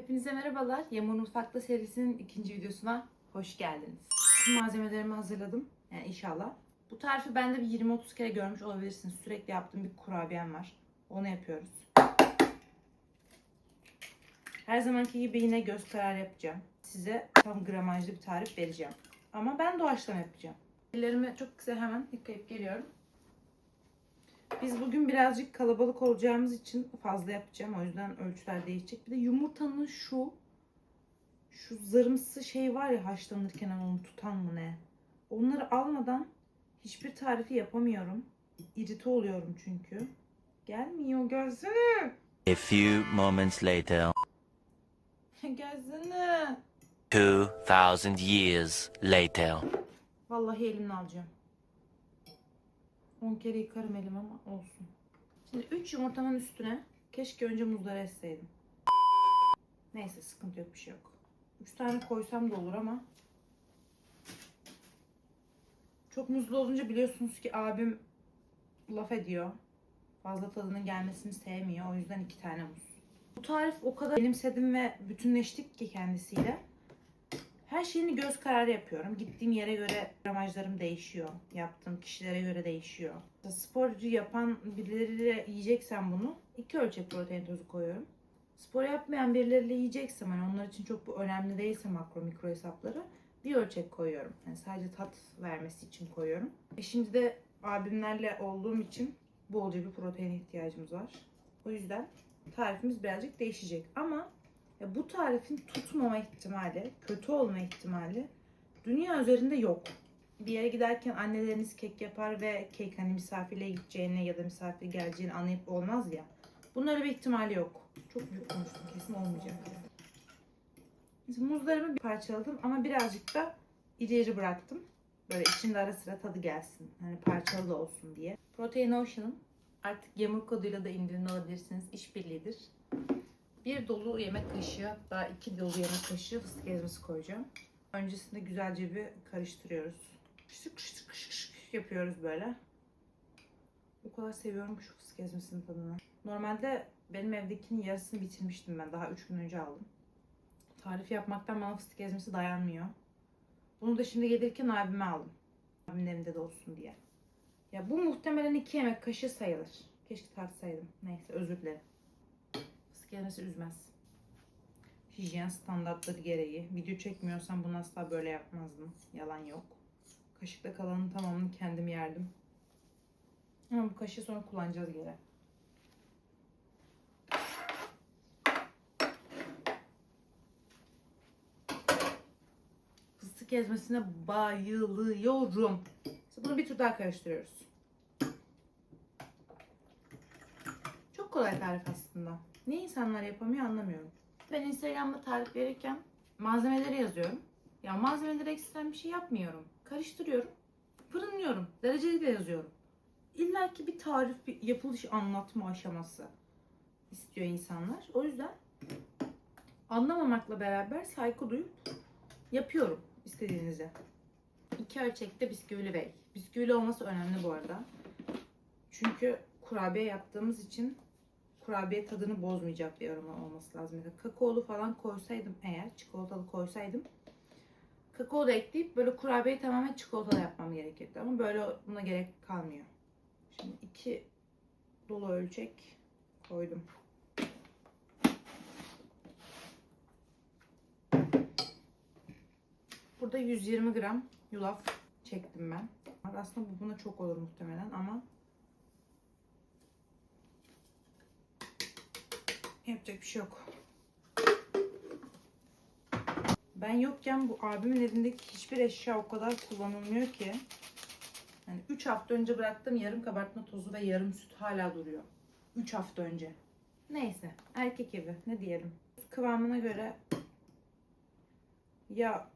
Hepinize merhabalar. Yağmur Mutfakta serisinin ikinci videosuna hoş geldiniz. Tüm malzemelerimi hazırladım. Yani inşallah. Bu tarifi ben de bir 20-30 kere görmüş olabilirsiniz. Sürekli yaptığım bir kurabiyem var. Onu yapıyoruz. Her zamanki gibi yine göz kararı yapacağım. Size tam gramajlı bir tarif vereceğim. Ama ben doğaçlama yapacağım. Ellerimi çok güzel hemen yıkayıp geliyorum. Biz bugün birazcık kalabalık olacağımız için fazla yapacağım. O yüzden ölçüler değişecek. Bir de yumurtanın şu şu zarımsı şey var ya haşlanırken onu tutan mı ne? Onları almadan hiçbir tarifi yapamıyorum. İrite oluyorum çünkü. Gelmiyor gelsene. A few moments later, Gelsene. 2000 years later. Vallahi elimle alacağım. 10 kere yıkarım elim ama olsun. Şimdi 3 yumurtanın üstüne keşke önce muzları esseydim. Neyse sıkıntı yok bir şey yok. 3 tane koysam da olur ama çok muzlu olunca biliyorsunuz ki abim laf ediyor. Fazla tadının gelmesini sevmiyor. O yüzden 2 tane muz. Bu tarif o kadar benimsedim ve bütünleştik ki kendisiyle. Her şeyini göz kararı yapıyorum. Gittiğim yere göre gramajlarım değişiyor. Yaptığım kişilere göre değişiyor. Sporcu yapan birileriyle yiyeceksem bunu iki ölçek protein tozu koyuyorum. Spor yapmayan birileriyle yiyeceksem hani onlar için çok bu önemli değilse makro mikro hesapları bir ölçek koyuyorum. Yani sadece tat vermesi için koyuyorum. E şimdi de abimlerle olduğum için bolca bir protein ihtiyacımız var. O yüzden tarifimiz birazcık değişecek. Ama ya bu tarifin tutmama ihtimali, kötü olma ihtimali dünya üzerinde yok. Bir yere giderken anneleriniz kek yapar ve kek hani misafirle gideceğine ya da misafir geleceğini anlayıp olmaz ya. Bunun öyle bir ihtimali yok. Çok büyük konuştum kesin olmayacak. Şimdi muzlarımı parçaladım ama birazcık da iri iri bıraktım. Böyle içinde ara sıra tadı gelsin. Hani parçalı olsun diye. Protein Ocean'ın artık yamuk koduyla da indirimli alabilirsiniz. İşbirliğidir. Bir dolu yemek kaşığı hatta iki dolu yemek kaşığı fıstık ezmesi koyacağım. Öncesinde güzelce bir karıştırıyoruz. Şık şık şık şık yapıyoruz böyle. O kadar seviyorum şu fıstık ezmesinin tadını. Normalde benim evdekinin yarısını bitirmiştim ben. Daha 3 gün önce aldım. Tarifi yapmaktan bana fıstık ezmesi dayanmıyor. Bunu da şimdi gelirken abime aldım. Abimin evinde de olsun diye. Ya bu muhtemelen 2 yemek kaşığı sayılır. Keşke tartsaydım. Neyse özür dilerim. Ezmesi üzmez. Hijyen standartları gereği. Video çekmiyorsam bunu asla böyle yapmazdım. Yalan yok. Kaşıkta kalanın tamamını kendim yerdim. Ama bu kaşığı sonra kullanacağız geri. Fıstık ezmesine bayılıyorum. Şimdi bunu bir tur daha karıştırıyoruz. Çok kolay tarif aslında. Niye insanlar yapamıyor anlamıyorum. Ben Instagram'da tarif verirken malzemeleri yazıyorum. Ya malzemelere ekstrem bir şey yapmıyorum. Karıştırıyorum. Fırınlıyorum. Dereceli de yazıyorum. İlla ki bir tarif, bir yapılış anlatma aşaması istiyor insanlar. O yüzden anlamamakla beraber saygı duyup yapıyorum istediğinizi. İki ölçekte bisküvili bey. Bisküvili olması önemli bu arada. Çünkü kurabiye yaptığımız için kurabiye tadını bozmayacak bir aroma olması lazım. Ya da kakaolu falan koysaydım eğer, çikolatalı koysaydım kakao da ekleyip böyle kurabiyeyi tamamen çikolatalı yapmam gerekirdi. Ama böyle buna gerek kalmıyor. Şimdi iki dolu ölçek koydum. Burada 120 gram yulaf çektim ben. Aslında bu buna çok olur muhtemelen ama yapacak bir şey yok. Ben yokken bu abimin evindeki hiçbir eşya o kadar kullanılmıyor ki. Yani 3 hafta önce bıraktığım yarım kabartma tozu ve yarım süt hala duruyor. 3 hafta önce. Neyse erkek evi ne diyelim. Kıvamına göre ya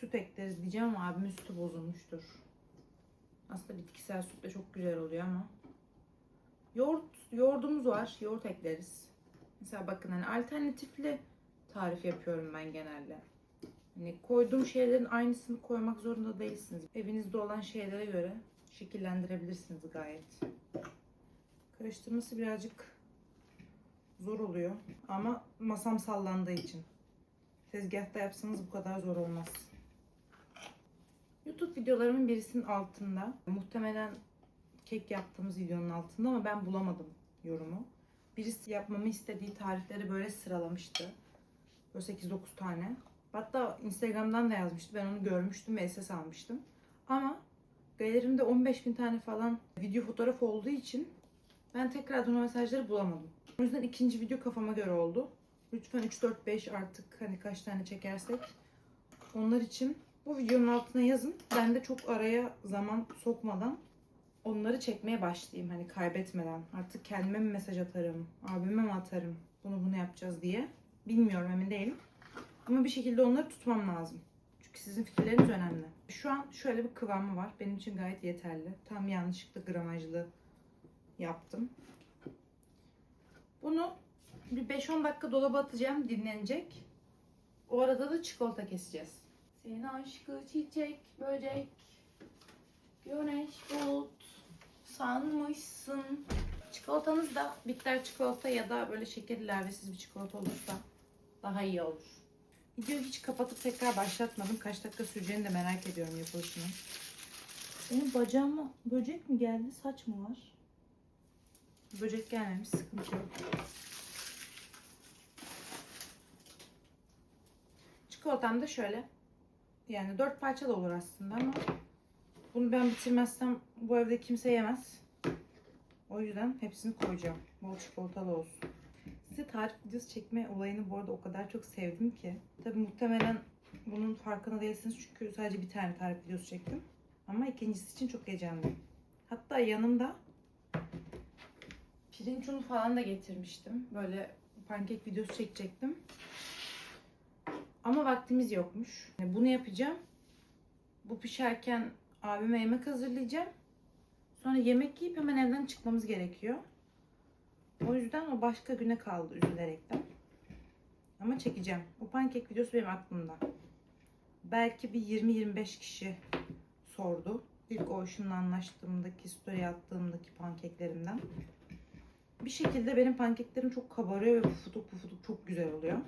süt ekleriz diyeceğim ama abimin sütü bozulmuştur. Aslında bitkisel süt de çok güzel oluyor ama. Yoğurt, yoğurdumuz var. Yoğurt ekleriz. Mesela bakın hani alternatifli tarif yapıyorum ben genelde. Hani koyduğum şeylerin aynısını koymak zorunda değilsiniz. Evinizde olan şeylere göre şekillendirebilirsiniz gayet. Karıştırması birazcık zor oluyor. Ama masam sallandığı için. Tezgahta yapsanız bu kadar zor olmaz. YouTube videolarımın birisinin altında muhtemelen kek yaptığımız videonun altında ama ben bulamadım yorumu. Birisi yapmamı istediği tarifleri böyle sıralamıştı. Böyle 8-9 tane. Hatta Instagram'dan da yazmıştı. Ben onu görmüştüm ve SS almıştım. Ama galerimde 15 bin tane falan video fotoğraf olduğu için ben tekrardan o mesajları bulamadım. O yüzden ikinci video kafama göre oldu. Lütfen 3, 4, 5 artık hani kaç tane çekersek onlar için bu videonun altına yazın. Ben de çok araya zaman sokmadan onları çekmeye başlayayım. Hani kaybetmeden. Artık kendime mi mesaj atarım, abime mi atarım bunu bunu yapacağız diye. Bilmiyorum emin değilim. Ama bir şekilde onları tutmam lazım. Çünkü sizin fikirleriniz önemli. Şu an şöyle bir kıvamı var. Benim için gayet yeterli. Tam yanlışlıkla gramajlı yaptım. Bunu bir 5-10 dakika dolaba atacağım. Dinlenecek. O arada da çikolata keseceğiz. Senin aşkı çiçek, böcek, güneş, bulut sanmışsın. Çikolatanız da bitter çikolata ya da böyle şeker ilavesiz bir çikolata olursa daha iyi olur. Videoyu hiç kapatıp tekrar başlatmadım. Kaç dakika süreceğini de merak ediyorum yapılışını. Benim bacağıma böcek mi geldi, saç mı var? Böcek gelmemiş, sıkıntı yok. Çikolatam da şöyle. Yani dört parça da olur aslında ama bunu ben bitirmezsem bu evde kimse yemez. O yüzden hepsini koyacağım. Bol çikolatalı olsun. Size tarif videosu çekme olayını bu arada o kadar çok sevdim ki. Tabi muhtemelen bunun farkında değilsiniz çünkü sadece bir tane tarif videosu çektim. Ama ikincisi için çok heyecanlıyım. Hatta yanımda pirinç unu falan da getirmiştim. Böyle pankek videosu çekecektim. Ama vaktimiz yokmuş. Yani bunu yapacağım. Bu pişerken abime yemek hazırlayacağım. Sonra yemek yiyip hemen evden çıkmamız gerekiyor. O yüzden o başka güne kaldı üzülerekten. Ama çekeceğim. Bu pankek videosu benim aklımda. Belki bir 20-25 kişi sordu. İlk Ocean'la anlaştığımdaki, story attığımdaki pankeklerimden. Bir şekilde benim pankeklerim çok kabarıyor ve pufuduk pufuduk çok güzel oluyor.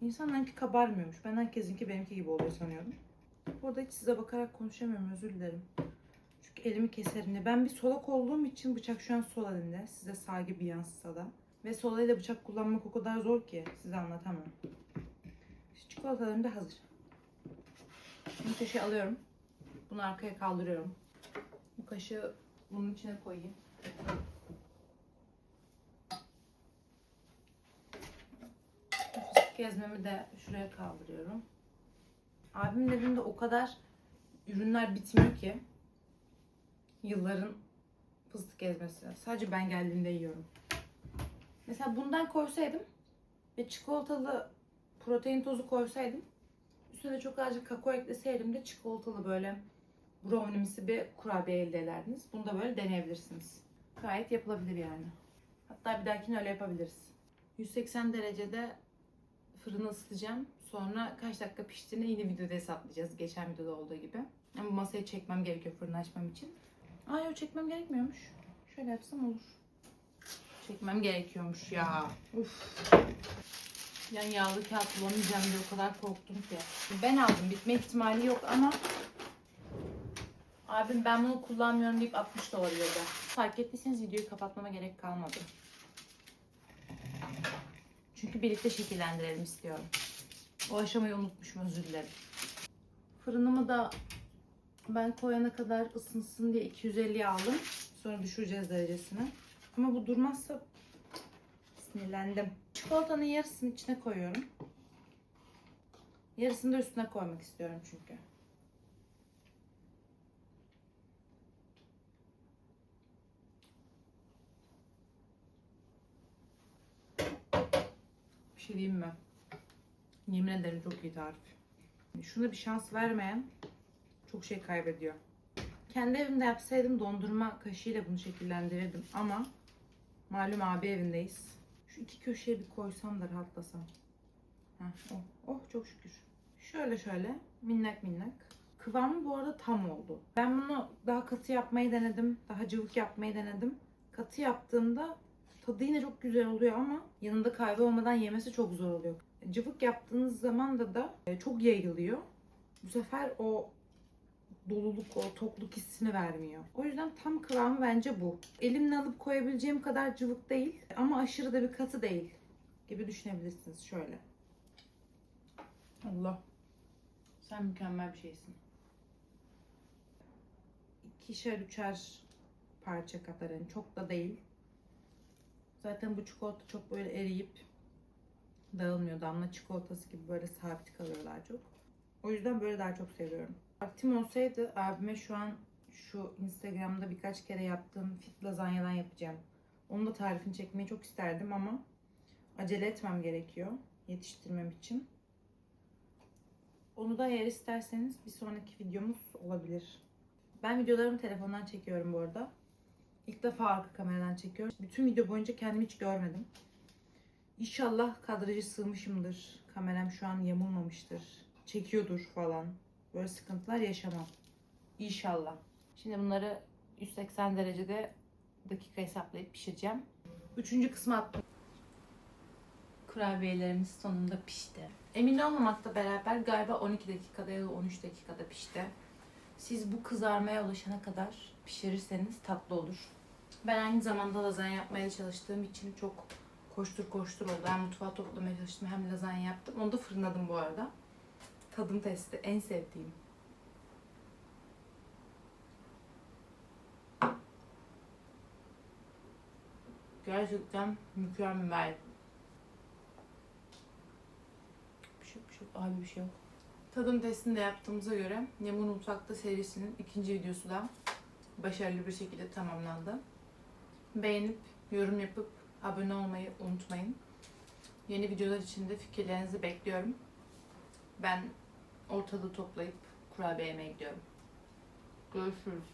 İnsanlarınki kabarmıyormuş. Ben herkesinki benimki gibi oluyor sanıyordum. Burada hiç size bakarak konuşamıyorum özür dilerim. Çünkü elimi keserim. diye. Ben bir solak olduğum için bıçak şu an sol elimde. Size sağ gibi yansısa da. Ve sol elle bıçak kullanmak o kadar zor ki size anlatamam. Şu çikolatalarım da hazır. Şimdi kaşığı alıyorum. Bunu arkaya kaldırıyorum. Bu kaşığı bunun içine koyayım. Fıstık ezmemi de şuraya kaldırıyorum. Abimin evinde o kadar ürünler bitmiyor ki. Yılların fıstık ezmesi. Sadece ben geldiğimde yiyorum. Mesela bundan koysaydım ve çikolatalı protein tozu koysaydım üstüne de çok azıcık kakao ekleseydim de çikolatalı böyle brownie'msi bir kurabiye elde ederdiniz. Bunu da böyle deneyebilirsiniz. Gayet yapılabilir yani. Hatta bir dahakine öyle yapabiliriz. 180 derecede fırını ısıtacağım. Sonra kaç dakika piştiğini yine videoda hesaplayacağız. Geçen videoda olduğu gibi. Ama masayı çekmem gerekiyor fırını açmam için. Aa yok çekmem gerekmiyormuş. Şöyle yapsam olur. Çekmem gerekiyormuş ya. Uf. Yani yağlı kağıt bulamayacağım diye o kadar korktum ki. Ben aldım. Bitme ihtimali yok ama abim ben bunu kullanmıyorum deyip 60 dolar ödedi. Fark ettiyseniz videoyu kapatmama gerek kalmadı. Çünkü birlikte şekillendirelim istiyorum. O aşamayı unutmuşum özür dilerim. Fırınımı da ben koyana kadar ısınsın diye 250'ye aldım. Sonra düşüreceğiz derecesini. Ama bu durmazsa sinirlendim. Çikolatanın yarısını içine koyuyorum. Yarısını da üstüne koymak istiyorum çünkü. Şey diyeyim mi? Yemin ederim çok iyi tarif. Şuna bir şans vermeyen çok şey kaybediyor. Kendi evimde yapsaydım dondurma kaşığıyla bunu şekillendirirdim ama malum abi evindeyiz. Şu iki köşeye bir koysam da rahatlasam. Heh, oh, oh çok şükür. Şöyle şöyle minnak minnak. Kıvamı bu arada tam oldu. Ben bunu daha katı yapmayı denedim. Daha cıvık yapmayı denedim. Katı yaptığımda Tadı yine çok güzel oluyor ama yanında kahve olmadan yemesi çok zor oluyor. Cıvık yaptığınız zaman da da e, çok yayılıyor. Bu sefer o doluluk, o tokluk hissini vermiyor. O yüzden tam kıvamı bence bu. Elimle alıp koyabileceğim kadar cıvık değil ama aşırı da bir katı değil gibi düşünebilirsiniz şöyle. Allah. Sen mükemmel bir şeysin. İkişer üçer parça kadar yani çok da değil. Zaten bu çikolata çok böyle eriyip dağılmıyor. Damla çikolatası gibi böyle sabit kalıyor daha çok. O yüzden böyle daha çok seviyorum. Vaktim olsaydı abime şu an şu Instagram'da birkaç kere yaptığım fit lazanyadan yapacağım. Onun da tarifini çekmeyi çok isterdim ama acele etmem gerekiyor yetiştirmem için. Onu da eğer isterseniz bir sonraki videomuz olabilir. Ben videolarımı telefondan çekiyorum bu arada. İlk defa arka kameradan çekiyorum. Bütün video boyunca kendimi hiç görmedim. İnşallah kadrajı sığmışımdır. Kameram şu an yamulmamıştır. Çekiyordur falan. Böyle sıkıntılar yaşamam. İnşallah. Şimdi bunları 180 derecede dakika hesaplayıp pişireceğim. Üçüncü kısmı attım. Kurabiyelerimiz sonunda pişti. Emin olmamakla beraber galiba 12 dakikada ya da 13 dakikada pişti. Siz bu kızarmaya ulaşana kadar pişirirseniz tatlı olur. Ben aynı zamanda lazanya yapmaya çalıştığım için çok koştur koştur oldu. Hem mutfağı toplamaya çalıştım hem lazanya yaptım. Onu da fırınladım bu arada. Tadım testi en sevdiğim. Gerçekten mükemmel. Bir şey bir şey. Abi bir şey yok. Tadım testini de yaptığımıza göre Nemun Mutfak'ta serisinin ikinci videosu da başarılı bir şekilde tamamlandı. Beğenip, yorum yapıp abone olmayı unutmayın. Yeni videolar için de fikirlerinizi bekliyorum. Ben ortalığı toplayıp kurabiye yemeye gidiyorum. Görüşürüz.